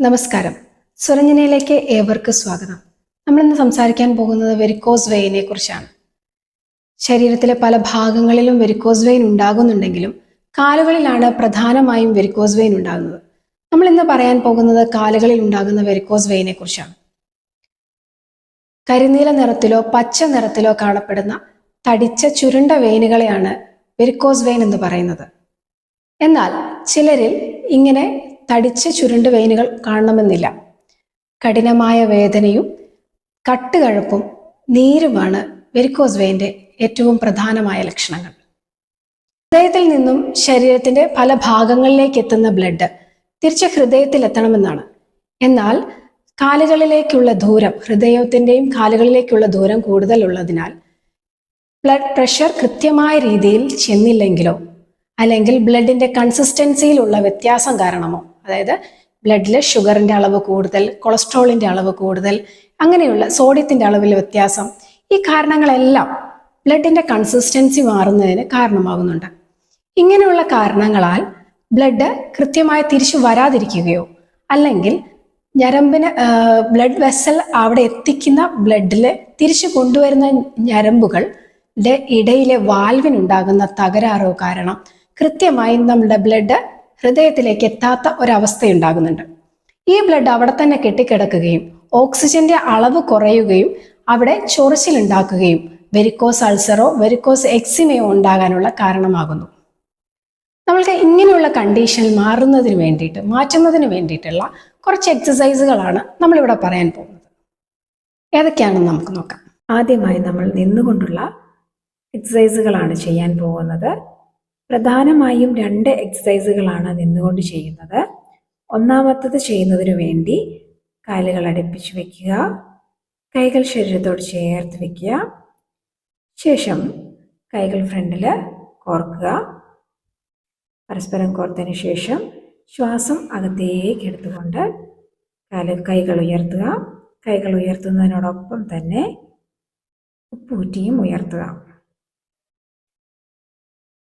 നമസ്കാരം. സുരഞ്ജനയിലേക്ക് ഏവർക്ക് സ്വാഗതം. നമ്മൾ ഇന്ന് സംസാരിക്കാൻ പോകുന്നത് വെരിക്കോസ് വെയിനെ കുറിച്ചാണ്. ശരീരത്തിലെ പല ഭാഗങ്ങളിലും വെരിക്കോസ് വെയിൻ ഉണ്ടാകുന്നുണ്ടെങ്കിലും കാലുകളിലാണ് പ്രധാനമായും വെരിക്കോസ് വെയിൻ ഉണ്ടാകുന്നത്. നമ്മൾ ഇന്ന് പറയാൻ പോകുന്നത് കാലുകളിൽ ഉണ്ടാകുന്ന വെരിക്കോസ് വെയിനെ കുറിച്ചാണ്. കരിനീല നിറത്തിലോ പച്ച നിറത്തിലോ കാണപ്പെടുന്ന തടിച്ച ചുരുണ്ട വെയിനുകളെയാണ് വെരിക്കോസ് വെയിൻ എന്ന് പറയുന്നത്. എന്നാൽ ചിലരിൽ ഇങ്ങനെ തടിച്ച ചുരുണ്ട വെയിനുകൾ കാണണമെന്നില്ല. കഠിനമായ വേദനയും കട്ടുകഴപ്പും നീരുമാണ് വെരിക്കോസ് വെയിന്റെ ഏറ്റവും പ്രധാനമായ ലക്ഷണങ്ങൾ. ഹൃദയത്തിൽ നിന്നും ശരീരത്തിന്റെ പല ഭാഗങ്ങളിലേക്ക് എത്തുന്ന ബ്ലഡ് തിരിച്ച് ഹൃദയത്തിൽ എത്തണമെന്നാണ് എന്നാൽ കാലുകളിലേക്കുള്ള ദൂരം ഹൃദയത്തിന്റെയും കാലുകളിലേക്കുള്ള ദൂരം കൂടുതലുള്ളതിനാൽ ബ്ലഡ് പ്രഷർ കൃത്യമായ രീതിയിൽ ചെന്നില്ലെങ്കിലോ അല്ലെങ്കിൽ ബ്ലഡിന്റെ കൺസിസ്റ്റൻസിയിലുള്ള വ്യത്യാസം കാരണമോ? അതായത് ബ്ലഡിൽ ഷുഗറിന്റെ അളവ് കൂടുതൽ കൊളസ്ട്രോളിന്റെ അളവ് കൂടുതൽ അങ്ങനെയുള്ള സോഡിയത്തിന്റെ അളവിൽ വ്യത്യാസം ഈ കാരണങ്ങളെല്ലാം ബ്ലഡിന്റെ കൺസിസ്റ്റൻസി മാറുന്നതിന് കാരണമാകുന്നുണ്ട്. ഇങ്ങനെയുള്ള കാരണങ്ങളാൽ ബ്ലഡ് കൃത്യമായി തിരിച്ചു വരാതിരിക്കുകയോ അല്ലെങ്കിൽ ഞരമ്പിന് ബ്ലഡ് വെസൽ അവിടെ എത്തിക്കുന്ന ബ്ലഡിൽ തിരിച്ചു കൊണ്ടുവരുന്ന ഞരമ്പുകൾ ഇടയിലെ വാൽവിനുണ്ടാകുന്ന തകരാറോ കാരണം കൃത്യമായി നമ്മുടെ ബ്ലഡ് ഹൃദയത്തിലേക്ക് എത്താത്ത ഒരവസ്ഥയുണ്ടാകുന്നുണ്ട്. ഈ ബ്ലഡ് അവിടെ തന്നെ കെട്ടിക്കിടക്കുകയും ഓക്സിജന്റെ അളവ് കുറയുകയും അവിടെ ചൊറിച്ചിലുണ്ടാക്കുകയും വെരിക്കോസ് അൾസറോ വെരിക്കോസ് എക്സിമയോ ഉണ്ടാകാനുള്ള കാരണമാകുന്നു. നമ്മൾക്ക് ഇങ്ങനെയുള്ള കണ്ടീഷൻ മാറുന്നതിന് വേണ്ടിയിട്ട് മാറ്റുന്നതിന് വേണ്ടിയിട്ടുള്ള കുറച്ച് എക്സസൈസുകളാണ് നമ്മളിവിടെ പറയാൻ പോകുന്നത്. ഏതൊക്കെയാണെന്ന് നമുക്ക് നോക്കാം. ആദ്യമായി നമ്മൾ നിന്നുകൊണ്ടുള്ള എക്സസൈസുകളാണ് ചെയ്യാൻ പോകുന്നത്. പ്രധാനമായും രണ്ട് എക്സസൈസുകളാണ് നിന്നുകൊണ്ട് ചെയ്യുന്നത്. ഒന്നാമത്തത് ചെയ്യുന്നതിന് വേണ്ടി കാലുകൾ അടുപ്പിച്ച് വെക്കുക. കൈകൾ ശരീരത്തോട് ചേർത്ത് വെക്കുക. ശേഷം കൈകൾ ഫ്രണ്ടിൽ കോർക്കുക. പരസ്പരം കോർത്തതിന് ശേഷം ശ്വാസം അകത്തേക്ക് എടുത്തുകൊണ്ട് കാൽ കൈകൾ ഉയർത്തുക. കൈകൾ ഉയർത്തുന്നതിനോടൊപ്പം തന്നെ ഉപ്പൂറ്റിയും ഉയർത്തുക.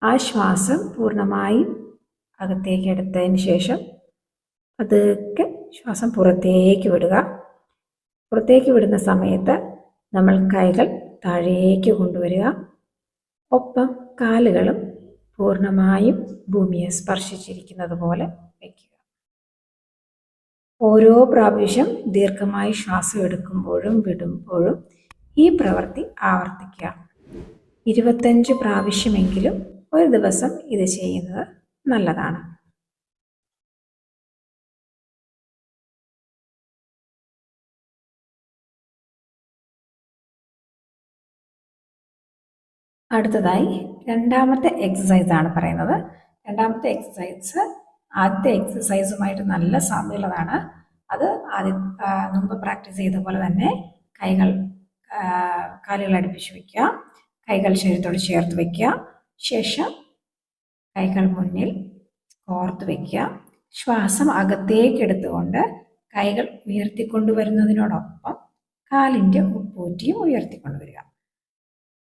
ആ ശ്വാസം പൂർണമായും അകത്തേക്ക് എടുത്തതിന് ശേഷം അതൊക്കെ ശ്വാസം പുറത്തേക്ക് വിടുക. പുറത്തേക്ക് വിടുന്ന സമയത്ത് നമ്മൾ കൈകൾ താഴേക്ക് കൊണ്ടുവരിക. ഒപ്പം കാലുകളും പൂർണമായും ഭൂമിയെ സ്പർശിച്ചിരിക്കുന്നത് പോലെ വയ്ക്കുക. ഓരോ പ്രാവശ്യം ദീർഘമായി ശ്വാസം എടുക്കുമ്പോഴും വിടുമ്പോഴും ഈ പ്രവൃത്തി ആവർത്തിക്കുക. ഇരുപത്തഞ്ച് പ്രാവശ്യമെങ്കിലും ഒരു ദിവസം ഇത് ചെയ്യുന്നത് നല്ലതാണ്. അടുത്തതായി രണ്ടാമത്തെ എക്സസൈസ് ആണ് പറയുന്നത്. രണ്ടാമത്തെ എക്സസൈസ് ആദ്യത്തെ എക്സസൈസുമായിട്ട് നല്ല സാമ്യമുള്ളതാണ്. അത് ആദ്യ മുമ്പ് പ്രാക്ടീസ് ചെയ്ത പോലെ തന്നെ കൈകൾ കാലുകൾ അടുപ്പിച്ച് വയ്ക്കുക കൈകൾ ശരീരത്തോട് ചേർത്ത് വയ്ക്കുക ശേഷം കൈകൾ മുന്നിൽ കോർത്ത് വയ്ക്കുക ശ്വാസം അകത്തേക്ക് എടുത്തുകൊണ്ട് കൈകൾ ഉയർത്തിക്കൊണ്ടുവരുന്നതിനോടൊപ്പം കാലിന്റെ ഉപ്പൂറ്റിയും ഉയർത്തിക്കൊണ്ടുവരിക.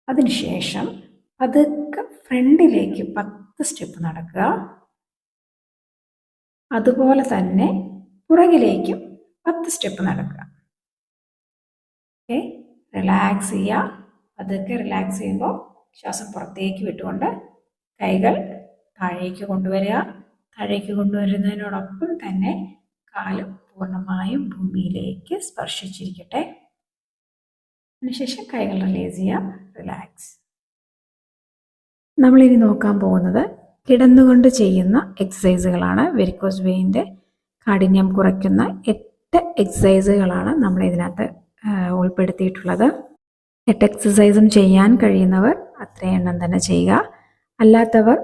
അതിനുശേഷം പതുക്കെ ഫ്രണ്ടിലേക്ക് പത്ത് സ്റ്റെപ്പ് നടക്കുക. അതുപോലെ തന്നെ പുറകിലേക്കും പത്ത് സ്റ്റെപ്പ് നടക്കുക. ഓക്കെ? റിലാക്സ് ചെയ്യുക. പതുക്കെ റിലാക്സ് ചെയ്യുമ്പോൾ ശ്വാസം പുറത്തേക്ക് വിട്ടുകൊണ്ട് കൈകൾ താഴേക്ക് കൊണ്ടുവരിക. താഴേക്ക് കൊണ്ടുവരുന്നതിനോടൊപ്പം തന്നെ കാൽ പൂർണമായും ഭൂമിയിലേക്ക് സ്പർശിച്ചിരിക്കട്ടെ. അതിനുശേഷം കൈകൾ റിലീസ് ചെയ്യാം. റിലാക്സ് നമ്മളിനി നോക്കാൻ പോകുന്നത് കിടന്നുകൊണ്ട് ചെയ്യുന്ന എക്സസൈസുകളാണ് വെരിക്കോസ് വെയിന്റെ കാഠിന്യം കുറയ്ക്കുന്ന എട്ട് എക്സസൈസുകളാണ് നമ്മൾ ഇതിനകത്ത് ഉൾപ്പെടുത്തിയിട്ടുള്ളത്. എട്ട് എക്സസൈസും ചെയ്യാൻ കഴിയുന്നവർ അത്രയും എണ്ണം തന്നെ ചെയ്യുക. അല്ലാത്തവർ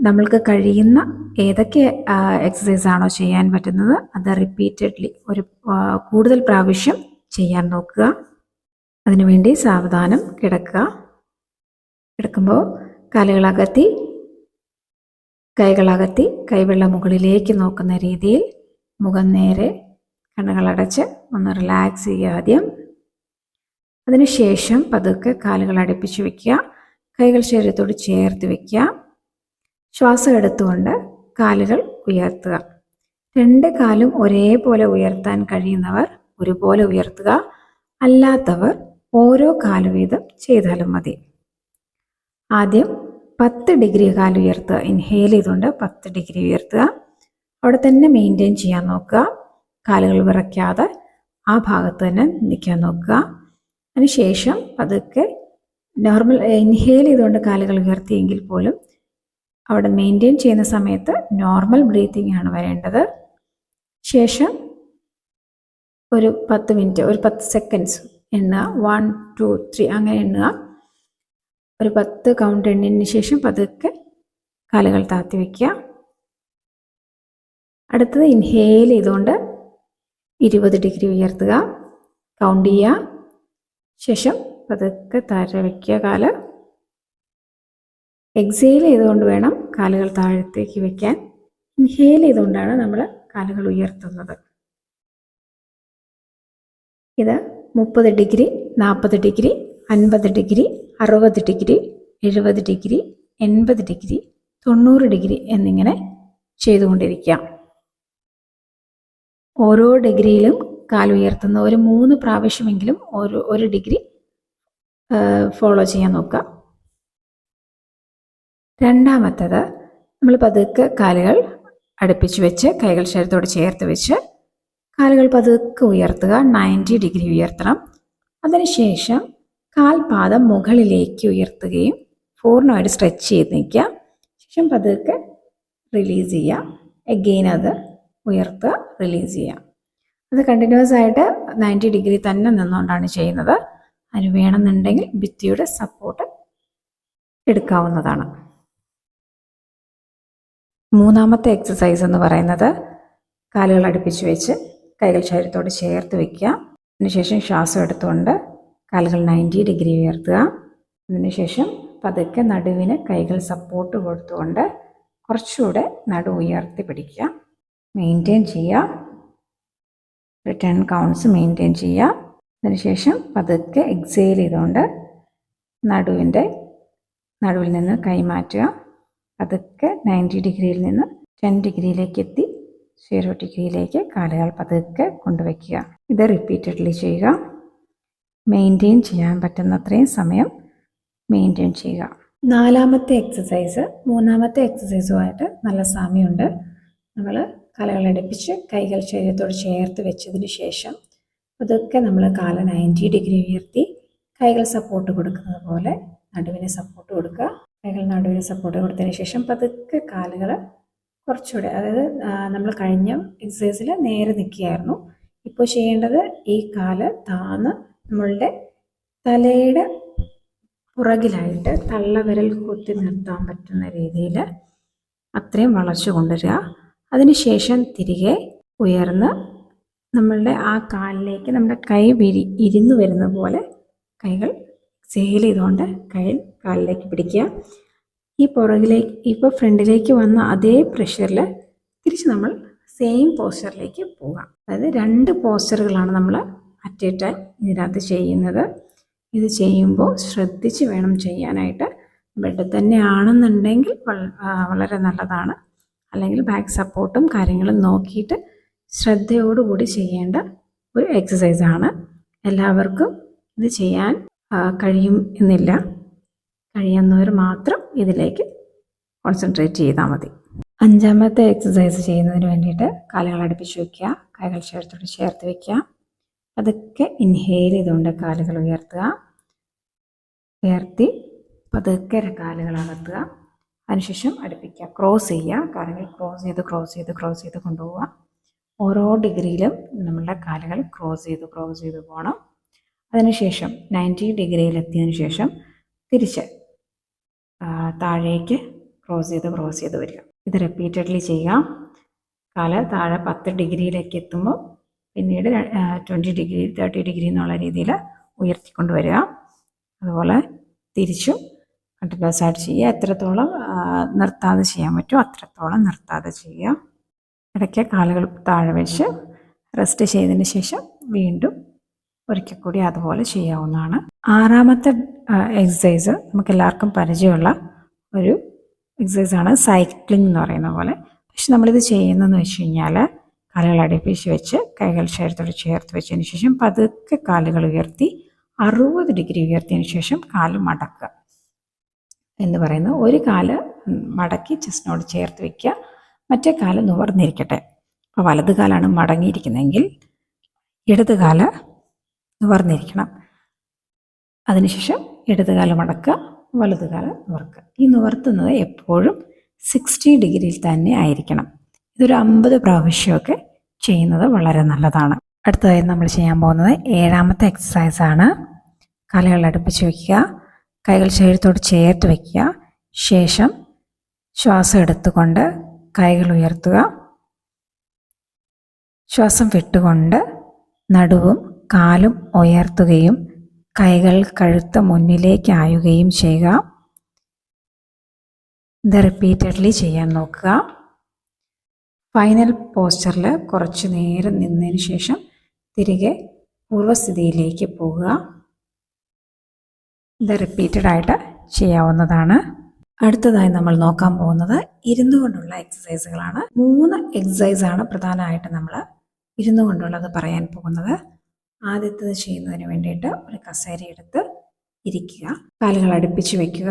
നമ്മൾക്ക് കഴിയുന്ന ഏതൊക്കെ എക്സസൈസ് ആണോ ചെയ്യാൻ പറ്റുന്നത് അത് റിപ്പീറ്റഡ്ലി ഒരു കൂടുതൽ പ്രാവശ്യം ചെയ്യാൻ നോക്കുക. അതിനുവേണ്ടി സാവധാനം കിടക്കുക. കിടക്കുമ്പോൾ കാലുകളകത്തി കൈകളകത്തി കൈവെള്ള മുകളിലേക്ക് നോക്കുന്ന രീതിയിൽ മുഖം നേരെ കണ്ണുകളടച്ച് ഒന്ന് റിലാക്സ് ചെയ്യുക ആദ്യം. അതിനുശേഷം പതുക്കെ കാലുകൾ അടുപ്പിച്ച് വെക്കുക. കൈകൾ ശരീരത്തോട് ചേർത്ത് വയ്ക്കുക ശ്വാസം എടുത്തുകൊണ്ട് കാലുകൾ ഉയർത്തുക. രണ്ട് കാലും ഒരേപോലെ ഉയർത്താൻ കഴിയുന്നവർ ഒരുപോലെ ഉയർത്തുക. അല്ലാത്തവർ ഓരോ കാൽ വീതം ചെയ്താലും മതി. ആദ്യം പത്ത് ഡിഗ്രി കാൽ ഉയർത്തുക. ഇൻഹേൽ ചെയ്തുകൊണ്ട് പത്ത് ഡിഗ്രി ഉയർത്തുക. അവിടെ തന്നെ മെയിന്റെയിൻ ചെയ്യാൻ നോക്കുക. കാലുകൾ വിറയ്ക്കാതെ ആ ഭാഗത്ത് തന്നെ നിൽക്കാൻ നോക്കുക. അതിനുശേഷം പതുക്കെ നോർമൽ ഇൻഹേൽ ചെയ്തുകൊണ്ട് കാലുകൾ ഉയർത്തിയെങ്കിൽ പോലും അവിടെ മെയിന്റെയിൻ ചെയ്യുന്ന സമയത്ത് നോർമൽ ബ്രീത്തിങ് ആണ് വരേണ്ടത്. ശേഷം ഒരു പത്ത് മിനിറ്റ് ഒരു പത്ത് സെക്കൻഡ്സ് എണ്ണുക. വൺ ടു ത്രീ അങ്ങനെ എണ്ണുക. ഒരു പത്ത് കൗണ്ട് എണ്ണിന് ശേഷം പതുക്കെ കാലുകൾ താത്തി വയ്ക്കുക അടുത്തത് ഇൻഹേൽ ചെയ്തുകൊണ്ട് ഇരുപത് ഡിഗ്രി ഉയർത്തുക. കൗണ്ട് ചെയ്യുക. ശേഷം പതുക്കെ താഴെ വയ്ക്കുക കാൽ. എക്സെയിൽ ചെയ്തുകൊണ്ട് വേണം കാലുകൾ താഴത്തേക്ക് വയ്ക്കാൻ ഇൻഹെയിൽ ചെയ്തുകൊണ്ടാണ് നമ്മൾ കാലുകൾ ഉയർത്തുന്നത്. ഇത് മുപ്പത് ഡിഗ്രി നാൽപ്പത് ഡിഗ്രി അൻപത് ഡിഗ്രി അറുപത് ഡിഗ്രി എഴുപത് ഡിഗ്രി എൺപത് ഡിഗ്രി തൊണ്ണൂറ് ഡിഗ്രി എന്നിങ്ങനെ ചെയ്തുകൊണ്ടിരിക്കാം ഓരോ ഡിഗ്രിയിലും കാലുയർത്തുന്ന ഒരു മൂന്ന് പ്രാവശ്യമെങ്കിലും ഒരു ഒരു ഡിഗ്രി ഫോളോ ചെയ്യാൻ നോക്കുക. രണ്ടാമത്തത് നമ്മൾ പതുക്കെ കാലുകൾ അടുപ്പിച്ച് വെച്ച് കൈകൾ ശരീരത്തോട് ചേർത്ത് വെച്ച് കാലുകൾ പതുക്കെ ഉയർത്തുക നയന്റി ഡിഗ്രി ഉയർത്തണം. അതിനുശേഷം കാൽപാദം മുകളിലേക്ക് ഉയർത്തുകയും പൂർണമായിട്ട് സ്ട്രെച്ച് ചെയ്ത് നിൽക്കുക. ശേഷം പതുക്കെ റിലീസ് ചെയ്യുക. എഗെയിൻ അത് ഉയർത്തുക റിലീസ് ചെയ്യുക. അത് കണ്ടിന്യൂസ് ആയിട്ട് നയന്റി ഡിഗ്രി തന്നെ നിന്നുകൊണ്ടാണ് ചെയ്യുന്നത്. അതിന് വേണമെന്നുണ്ടെങ്കിൽ ഭിത്തിയുടെ സപ്പോർട്ട് എടുക്കാവുന്നതാണ്. മൂന്നാമത്തെ എക്സസൈസ് എന്ന് പറയുന്നത് കാലുകൾ അടുപ്പിച്ച് വെച്ച് കൈകൾ ശരീരത്തോട് ചേർത്ത് വയ്ക്കുക അതിനുശേഷം ശ്വാസം എടുത്തുകൊണ്ട് കാലുകൾ നയന്റി ഡിഗ്രി ഉയർത്തുക. അതിനുശേഷം പതുക്കെ നടുവിന് കൈകൾ സപ്പോർട്ട് കൊടുത്തുകൊണ്ട് കുറച്ചുകൂടെ നടു ഉയർത്തി പിടിക്കുക. മെയിന്റെയിൻ ചെയ്യുക. റിട്ടേൺ കൗണ്ട്സ് മെയിന്റെയിൻ ചെയ്യുക. അതിനുശേഷം പതുക്കെ എക്സെയിൽ ചെയ്തുകൊണ്ട് നടുവിന്റെ നടുവിൽ നിന്ന് കൈമാറ്റുക പതുക്കെ നയന്റി ഡിഗ്രിയിൽ നിന്ന് ടെൻ ഡിഗ്രിയിലേക്ക് എത്തി. സീറോ ഡിഗ്രിയിലേക്ക് കാലുകൾ പതുക്കെ കൊണ്ടുവയ്ക്കുക. ഇത് റിപ്പീറ്റഡ്ലി ചെയ്യുക. മെയിന്റെയിൻ ചെയ്യാൻ പറ്റുന്നത്രയും സമയം മെയിന്റെയിൻ ചെയ്യുക. നാലാമത്തെ എക്സസൈസ് മൂന്നാമത്തെ എക്സസൈസുമായിട്ട് നല്ല സാമ്യമുണ്ട്. നമ്മൾ കലകളടുപ്പിച്ച് കൈകൾ ശരീരത്തോട് ചേർത്ത് വെച്ചതിന് ശേഷം അതൊക്കെ നമ്മൾ കാല നയന്റി ഡിഗ്രി ഉയർത്തി കൈകൾ സപ്പോർട്ട് കൊടുക്കുന്നത് പോലെ നടുവിന് സപ്പോർട്ട് കൊടുക്കുക. കൈകൾ നടുവിന് സപ്പോർട്ട് കൊടുത്തതിന് ശേഷം പതുക്കെ കാലുകൾ കുറച്ചുകൂടെ അതായത് നമ്മൾ കഴിഞ്ഞ എക്സസൈസിൽ നേരെ നിൽക്കുകയായിരുന്നു. ഇപ്പോൾ ചെയ്യേണ്ടത് ഈ കാൽ താന്ന് നമ്മളുടെ തലയുടെ പുറകിലായിട്ട് തള്ളവിരൽ കുത്തി നിർത്താൻ പറ്റുന്ന രീതിയിൽ അത്രയും വളച്ചു കൊണ്ടുവരിക. അതിനുശേഷം തിരികെ ഉയർന്ന് നമ്മളുടെ ആ കാലിലേക്ക് നമ്മുടെ കൈ വിരി ഇരുന്ന് വരുന്ന പോലെ കൈകൾ സെയിൽ ചെയ്തുകൊണ്ട് കൈ കാലിലേക്ക് പിടിക്കുക. ഈ പുറകിലേക്ക് ഇപ്പോൾ ഫ്രണ്ടിലേക്ക് വന്ന അതേ പ്രഷറിൽ തിരിച്ച് നമ്മൾ സെയിം പോസ്റ്ററിലേക്ക് പോകാം. അതായത് രണ്ട് പോസ്റ്ററുകളാണ് നമ്മൾ അറ്റ് എ ടൈം ഇതിനകത്ത് ചെയ്യുന്നത്. ഇത് ചെയ്യുമ്പോൾ ശ്രദ്ധിച്ച് വേണം ചെയ്യാനായിട്ട്. ബെഡ് തന്നെ ആണെന്നുണ്ടെങ്കിൽ വളരെ നല്ലതാണ്. അല്ലെങ്കിൽ ബാക്ക് സപ്പോർട്ടും കാര്യങ്ങളും നോക്കിയിട്ട് ശ്രദ്ധയോടുകൂടി ചെയ്യേണ്ട ഒരു എക്സസൈസാണ് എല്ലാവർക്കും ഇത് ചെയ്യാൻ കഴിയും എന്നില്ല. കഴിയുന്നവർ മാത്രം ഇതിലേക്ക് കോൺസെൻട്രേറ്റ് ചെയ്താൽ മതി. അഞ്ചാമത്തെ എക്സസൈസ് ചെയ്യുന്നതിന് വേണ്ടിയിട്ട് കാലുകൾ അടുപ്പിച്ച് വയ്ക്കുക കൈകൾ ചേർത്തോട് ചേർത്ത് വയ്ക്കുക അതൊക്കെ ഇൻഹെയിൽ ചെയ്തുകൊണ്ട് കാലുകൾ ഉയർത്തുക. ഉയർത്തി പതുക്കെ കാലുകൾ അകത്തുക. അതിനുശേഷം അടുപ്പിക്കുക. ക്രോസ് ചെയ്യുക. കാലുകൾ ക്രോസ് ചെയ്ത് ക്രോസ് ചെയ്ത് ക്രോസ് ചെയ്ത് കൊണ്ടുപോവുക. ഓരോ ഡിഗ്രിയിലും നമ്മളുടെ കാലുകൾ ക്രോസ് ചെയ്ത് ക്രോസ് ചെയ്ത് പോകണം അതിനുശേഷം നയന്റി ഡിഗ്രിയിൽ എത്തിയതിനു ശേഷം തിരിച്ച് താഴേക്ക് ക്രോസ് ചെയ്ത് ക്രോസ് ചെയ്ത് വരിക. ഇത് റിപ്പീറ്റഡ്ലി ചെയ്യാം കാൽ താഴെ പത്ത് ഡിഗ്രിയിലേക്ക് എത്തുമ്പോൾ പിന്നീട് ട്വന്റി ഡിഗ്രി തേർട്ടി ഡിഗ്രി എന്നുള്ള രീതിയിൽ ഉയർത്തിക്കൊണ്ട് വരിക. അതുപോലെ തിരിച്ചും കണ്ടിന്യൂസ് ആയിട്ട് ചെയ്യുക. എത്രത്തോളം നിർത്താതെ ചെയ്യാൻ പറ്റുമോ അത്രത്തോളം നിർത്താതെ ചെയ്യുക. ഇടയ്ക്ക് കാലുകൾ താഴെ വെച്ച് റെസ്റ്റ് ചെയ്തതിന് ശേഷം വീണ്ടും ഒരിക്കൽ കൂടി അതുപോലെ ചെയ്യാവുന്നതാണ്. ആറാമത്തെ എക്സസൈസ് നമുക്ക് എല്ലാവർക്കും പരിചയമുള്ള ഒരു ആണ് സൈക്ലിംഗ് എന്ന് പറയുന്ന പോലെ. പക്ഷെ നമ്മളിത് ചെയ്യുന്നതെന്ന് വെച്ച് കഴിഞ്ഞാൽ കാലുകൾ അടുപ്പിച്ച് വെച്ച് കൈകൾ ശരീരത്തോട് ചേർത്ത് വെച്ചതിന് ശേഷം പതുക്കെ കാലുകൾ ഉയർത്തി അറുപത് ഡിഗ്രി ഉയർത്തിയതിന് ശേഷം കാൽ മടക്കുക. എന്ന് പറയുന്നത് ഒരു കാൽ മടക്കി ചെസ്റ്റിനോട് ചേർത്ത് വെക്കുക. മറ്റേ കാൽ നിവർന്നിരിക്കട്ടെ അപ്പോൾ വലത് കാലാണ് മടങ്ങിയിരിക്കുന്നതെങ്കിൽ ഇടത് കാൽ നിവർന്നിരിക്കണം അതിനുശേഷം ഇടത് കാൽ മടക്കുക വലത് കാൽ നിവർക്കുക ഈ നിവർത്തുന്നത് എപ്പോഴും സിക്സ്റ്റി ഡിഗ്രിയിൽ തന്നെ ആയിരിക്കണം. ഇതൊരു അമ്പത് പ്രാവശ്യമൊക്കെ ചെയ്യുന്നത് വളരെ നല്ലതാണ്. അടുത്തതായി നമ്മൾ ചെയ്യാൻ പോകുന്നത് ഏഴാമത്തെ എക്സസൈസ് ആണ്. കാലുകൾ അടുപ്പിച്ച് വയ്ക്കുക കൈകൾ ശരീരത്തോട് ചേർത്ത് വയ്ക്കുക ശേഷം ശ്വാസം എടുത്തുകൊണ്ട് കൈകൾ ഉയർത്തുക ശ്വാസം വിട്ടുകൊണ്ട് നടുവും കാലും ഉയർത്തുകയും കൈകൾ കഴുത്ത് മുന്നിലേക്ക് ആയുകയും ചെയ്യുക. ഇത് റിപ്പീറ്റഡ്ലി ചെയ്യാൻ നോക്കുക. ഫൈനൽ പോസ്റ്ററിൽ കുറച്ച് നേരം നിന്നതിന് ശേഷം തിരികെ പൂർവസ്ഥിതിയിലേക്ക് പോവുക ഇത് റിപ്പീറ്റഡായിട്ട് ചെയ്യാവുന്നതാണ്. അടുത്തതായി നമ്മൾ നോക്കാൻ പോകുന്നത് ഇരുന്നു കൊണ്ടുള്ള എക്സസൈസുകളാണ് മൂന്ന് എക്സസൈസ് ആണ് പ്രധാനമായിട്ട് നമ്മൾ ഇരുന്നു കൊണ്ടുള്ളത് പറയാൻ പോകുന്നത്. ആദ്യത്തത് ചെയ്യുന്നതിന് വേണ്ടിയിട്ട് ഒരു കസേര എടുത്ത് ഇരിക്കുക. കാലുകൾ അടുപ്പിച്ച് വെക്കുക.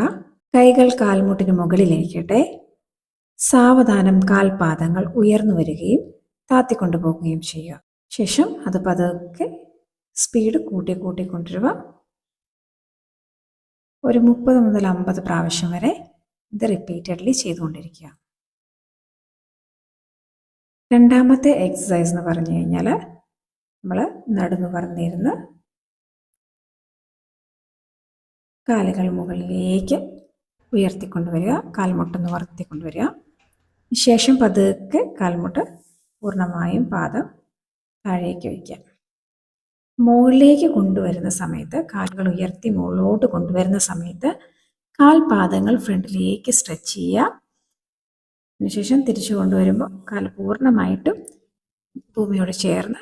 കൈകൾ കാൽമുട്ടിന് മുകളിലിരിക്കട്ടെ സാവധാനം കാൽപാദങ്ങൾ ഉയർന്നു വരികയും താത്തിക്കൊണ്ടു പോകുകയും ചെയ്യുക. ശേഷം അത് പതുക്കെ സ്പീഡ് കൂട്ടി കൂട്ടി കൊണ്ടുവരിക. ഒരു മുപ്പത് മുതൽ അമ്പത് പ്രാവശ്യം വരെ ഇത് റിപ്പീറ്റഡ്ലി ചെയ്തുകൊണ്ടിരിക്കുക. രണ്ടാമത്തെ എക്സസൈസ് എന്ന് പറഞ്ഞു കഴിഞ്ഞാൽ നമ്മൾ നടന്നു പറഞ്ഞിരുന്ന് കാലുകൾ മുകളിലേക്ക് ഉയർത്തിക്കൊണ്ടുവരിക കാൽമുട്ടൊന്ന് വർത്തിക്കൊണ്ടുവരിക ശേഷം പതുക്കെ കാൽമുട്ട് പൂർണമായും പാദം താഴേക്ക് വയ്ക്കുക. മുകളിലേക്ക് കൊണ്ടുവരുന്ന സമയത്ത് കാലുകൾ ഉയർത്തി മുകളിലോട്ട് കൊണ്ടുവരുന്ന സമയത്ത് കാൽപാദങ്ങൾ ഫ്രണ്ടിലേക്ക് സ്ട്രെച്ച് ചെയ്യുക. അതിനുശേഷം തിരിച്ചു കൊണ്ടുവരുമ്പോൾ കാൽ പൂർണമായിട്ടും ഭൂമിയോട് ചേർന്ന്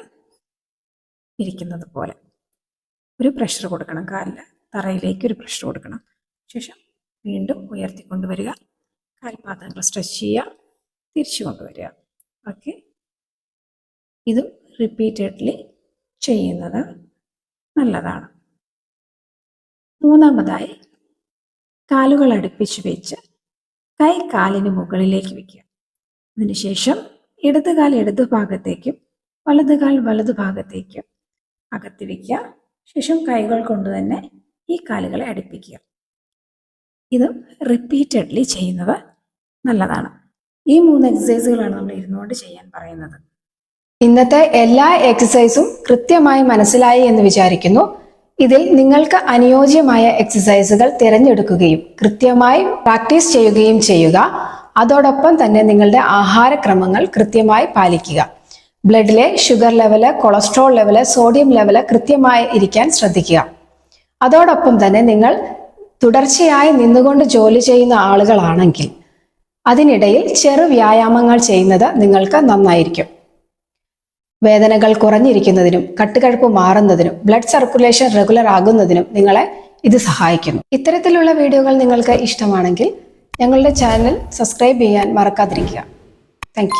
ഇരിക്കുന്നത് പോലെ. ഒരു പ്രഷർ കൊടുക്കണം കാലിൽ തറയിലേക്ക് ഒരു പ്രഷർ കൊടുക്കണം. ശേഷം വീണ്ടും ഉയർത്തിക്കൊണ്ടുവരിക കാൽപാദങ്ങൾ സ്ട്രെച്ച് ചെയ്യുക. തിരിച്ചു കൊണ്ടുവരിക. ഓക്കെ ഇതും റിപ്പീറ്റഡ്ലി ചെയ്യുന്നത് നല്ലതാണ്. മൂന്നാമതായി കാലുകൾ അടുപ്പിച്ച് വെച്ച് കൈ കാലിന് മുകളിലേക്ക് വെക്കുക. അതിനുശേഷം ഇടത് കാൽ ഇടതു ഭാഗത്തേക്കും വലത് കാൽ വലതു ഭാഗത്തേക്കും അകത്തി വയ്ക്കുക ശേഷം കൈകൾ കൊണ്ട് തന്നെ ഈ കാലുകളെ അടുപ്പിക്കുക. ഇത് റിപ്പീറ്റഡ്ലി ചെയ്യുന്നത് നല്ലതാണ്. ഈ മൂന്ന് എക്സസൈസുകളാണ് നമ്മൾ ഇരുന്നുകൊണ്ട് ചെയ്യാൻ പറയുന്നത്. ഇന്നത്തെ എല്ലാ എക്സസൈസും കൃത്യമായി മനസ്സിലായി എന്ന് വിചാരിക്കുന്നു. ഇതിൽ നിങ്ങൾക്ക് അനുയോജ്യമായ എക്സസൈസുകൾ തിരഞ്ഞെടുക്കുകയും കൃത്യമായി പ്രാക്ടീസ് ചെയ്യുകയും ചെയ്യുക. അതോടൊപ്പം തന്നെ നിങ്ങളുടെ ആഹാരക്രമങ്ങൾ കൃത്യമായി പാലിക്കുക. ബ്ലഡിലെ sugar level cholesterol level sodium level കൃത്യമായി ഇരിക്കാൻ ശ്രദ്ധിക്കുക. അതോടൊപ്പം തന്നെ നിങ്ങൾ തുടർച്ചയായി നിന്നുകൊണ്ട് ജോലി ചെയ്യുന്ന ആളുകളാണെങ്കിൽ അതിനിടയിൽ ചെറു വ്യായാമങ്ങൾ ചെയ്യുന്നത് നിങ്ങൾക്ക് നന്നായിരിക്കും. വേദനകൾ കുറഞ്ഞിരിക്കുന്നതിനും കട്ടുകഴപ്പ് മാറുന്നതിനും ബ്ലഡ് സർക്കുലേഷൻ റെഗുലർ ആകുന്നതിനും നിങ്ങളെ ഇത് സഹായിക്കുന്നു. ഇത്തരത്തിലുള്ള വീഡിയോകൾ നിങ്ങൾക്ക് ഇഷ്ടമാണെങ്കിൽ ഞങ്ങളുടെ ചാനൽ സബ്സ്ക്രൈബ് ചെയ്യാൻ മറക്കാതിരിക്കുക. താങ്ക്